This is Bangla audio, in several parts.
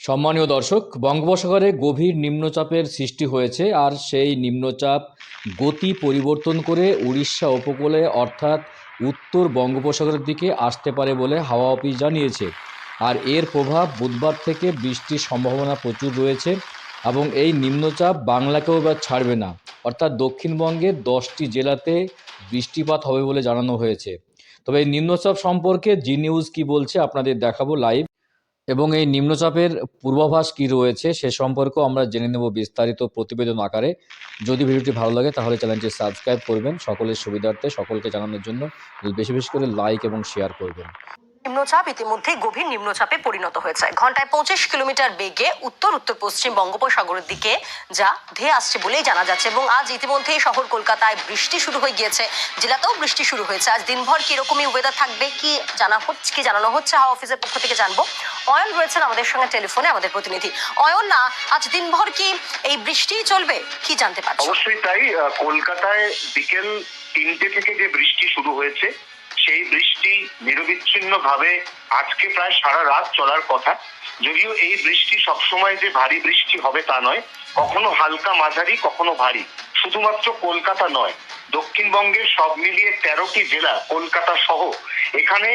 সম্মানীয় দর্শক, বঙ্গোপসাগরে গভীর নিম্নচাপের সৃষ্টি হয়েছে আর সেই নিম্নচাপ গতি পরিবর্তন করে উড়িষ্যা উপকূলে অর্থাৎ উত্তর বঙ্গোপসাগরের দিকে আসতে পারে বলে হাওয়া অফিস জানিয়েছে। আর এর প্রভাব বুধবার থেকে বৃষ্টির সম্ভাবনা প্রচুর রয়েছে এবং এই নিম্নচাপ বাংলাকেও এবার ছাড়বে না। অর্থাৎ দক্ষিণবঙ্গের দশটি জেলাতে বৃষ্টিপাত হবে বলে জানানো হয়েছে। তবে এই নিম্নচাপ সম্পর্কে জি নিউজ কী বলছে আপনাদের দেখাবো লাইভ এবং এই নিম্নচাপের পূর্বাভাস কি রয়েছে সে সম্পর্কেও আমরা জেনে নেব বিস্তারিত প্রতিবেদন আকারে। যদি ভিডিওটি ভালো লাগে তাহলে চ্যানেলটি সাবস্ক্রাইব করবেন। সকলের সুবিধার্থে সকলকে জানানোর জন্য বেশি বেশি করে লাইক এবং শেয়ার করবেন। নিম্নচাপ ইতিমধ্যেই গভীর নিম্নচাপে পরিণত হয়েছে। ঘন্টায় পঁচিশ কিলোমিটার বেগে উত্তর উত্তর, পশ্চিম বঙ্গোপসাগরের দিকে যা ধেয়ে আসছে বলেই জানা যাচ্ছে এবং আজ ইতিমধ্যেই শহর কলকাতায় বৃষ্টি শুরু হয়ে গিয়েছে। জেলাতেও বৃষ্টি শুরু হয়েছে। আজ দিনভর কিরকমই ওয়েদার থাকবে, কি জানা হচ্ছে, কি জানানো হচ্ছে, হাওয়া অফিসের পক্ষ থেকে জানব। অয়ন রয়েছেন আমাদের সঙ্গে টেলিফোনে, আমাদের প্রতিনিধি। অয়ন না, আজ দিনভর কি এই বৃষ্টিই চলবে, কি জানতে পারছ? অবশ্যই তাই কলকাতায় বিকেল তিনটে থেকে যে বৃষ্টি শুরু হয়েছে সেই বৃষ্টি নিরবিচ্ছিন্ন ভাবে আজকে প্রায় সারা রাত চলার কথা। যদিও এই বৃষ্টি সবসময় যে ভারী বৃষ্টি হবে তা নয়, কখনো হালকা মাঝারি, কখনো ভারী। শুধুমাত্র কলকাতা নয় দক্ষিণবঙ্গের সব মিলিয়ে তেরোটি জেলা কলকাতা সহ এখানে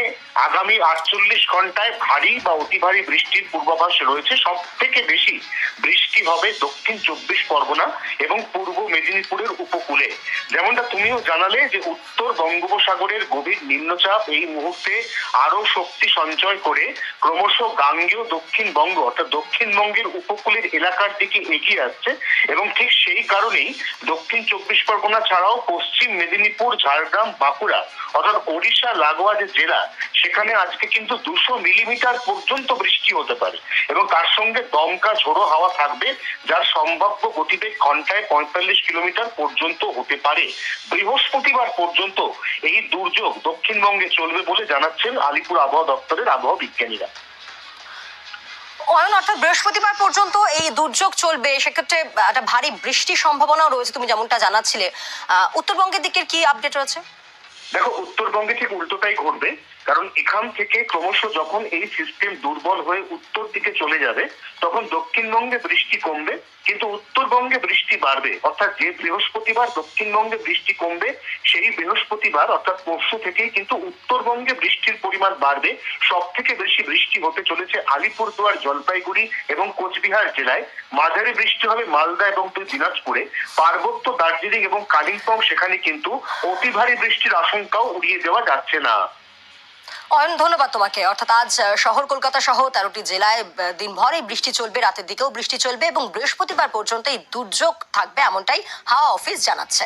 আগামী আটচল্লিশ ঘন্টায় ভারী বা অতি ভারী বৃষ্টির পূর্বাভাস রয়েছে। সব থেকে বেশি বৃষ্টি হবে দক্ষিণ চব্বিশ পরগনা এবং পূর্ব মেদিনীপুরের উপকূলে। যেমনটা তুমিও জানালে যে উত্তর বঙ্গোপসাগরের গভীর নিম্নচাপ এই মুহূর্তে আরও শক্তি সঞ্চয় করে ক্রমশ গাঙ্গেয় দক্ষিণবঙ্গ অর্থাৎ দক্ষিণবঙ্গের উপকূলের এলাকার দিকে এগিয়ে আসছে এবং ঠিক সেই কারণেই দক্ষিণ চব্বিশ পরগনা ছাড়াও পশ্চিম মেদিনীপুর, ঝাড়গ্রাম, বাঁকুড়া অর্থাৎ ওড়িশা, লাগোয়া যে জেলা, সেখানে আজকে কিন্তু দুশো মিলিমিটার পর্যন্ত বৃষ্টি হতে পারে এবং তার সঙ্গে দমকা ঝোড়ো হাওয়া থাকবে, যার সম্ভাব্য গতিবেগ ঘন্টায় পঁয়তাল্লিশ কিলোমিটার পর্যন্ত হতে পারে। বৃহস্পতিবার পর্যন্ত এই দুর্যোগ দক্ষিণবঙ্গে চলবে বলে জানাচ্ছেন আলিপুর আবহাওয়া দপ্তরের আবহাওয়া বিজ্ঞানীরা। অয়ন অর্থাৎ বৃহস্পতিবার পর্যন্ত এই দুর্যোগ চলবে। সেক্ষেত্রে একটা ভারী বৃষ্টির সম্ভাবনাও রয়েছে, তুমি যেমনটা জানাচ্ছিলে। উত্তরবঙ্গের দিকের কি আপডেট রয়েছে? দেখো, উত্তরবঙ্গে ঠিক উল্টোটাই ঘটবে। কারণ এখান থেকে ক্রমশ যখন এই সিস্টেম দুর্বল হয়ে উত্তর দিকে চলে যাবে, তখন দক্ষিণবঙ্গে বৃষ্টি কমবে, কিন্তু উত্তরবঙ্গে বৃষ্টি বাড়বে। অর্থাৎ যে বৃহস্পতিবার দক্ষিণবঙ্গে বৃষ্টি কমবে, সেই বৃহস্পতিবার, অর্থাৎ পরশু থেকেই কিন্তু উত্তরবঙ্গে বৃষ্টির পরিমাণ বাড়বে। সব থেকে বেশি বৃষ্টি হতে চলেছে আলিপুরদুয়ার, জলপাইগুড়ি এবং কোচবিহার জেলায়। মাঝারি বৃষ্টি হবে মালদা এবং দুই দিনাজপুরে। পার্বত্য দার্জিলিং এবং কালিম্পং, সেখানে কিন্তু অতি ভারী বৃষ্টির আশঙ্কাও উড়িয়ে দেওয়া যাচ্ছে না। অয়ন ধন্যবাদ তোমাকে। অর্থাৎ আজ শহর কলকাতা সহ তেরোটি জেলায় দিনভর এই বৃষ্টি চলবে রাতের দিকেও বৃষ্টি চলবে এবং বৃহস্পতিবার পর্যন্ত এই দুর্যোগ থাকবে এমনটাই হাওয়া অফিস জানাচ্ছে।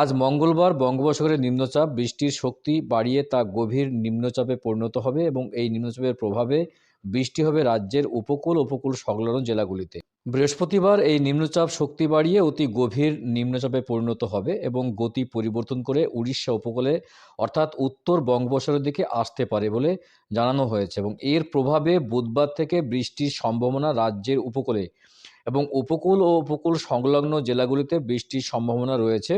আজ মঙ্গলবার বঙ্গোপসাগরের নিম্নচাপ বৃষ্টির শক্তি বাড়িয়ে তা গভীর নিম্নচাপে পরিণত হবে এবং এই নিম্নচাপের প্রভাবে বৃষ্টি হবে রাজ্যের উপকূল উপকূল সংলগ্ন জেলাগুলিতে। বৃহস্পতিবার এই নিম্নচাপ শক্তি বাড়িয়ে অতি গভীর নিম্নচাপে পরিণত হবে এবং গতি পরিবর্তন করে উড়িষ্যা উপকূলে, অর্থাৎ উত্তর বঙ্গোপসাগরের দিকে আসতে পারে বলে জানানো হয়েছে এবং এর প্রভাবে বুধবার থেকে বৃষ্টির সম্ভাবনা রাজ্যের উপকূলে এবং উপকূল ও উপকূল সংলগ্ন জেলাগুলিতে বৃষ্টির সম্ভাবনা রয়েছে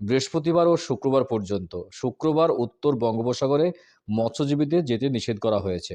বৃহস্পতিবার ও শুক্রবার পর্যন্ত। শুক্রবার উত্তর বঙ্গোপসাগরে মৎস্যজীবীদের যেতে নিষেধ করা হয়েছে।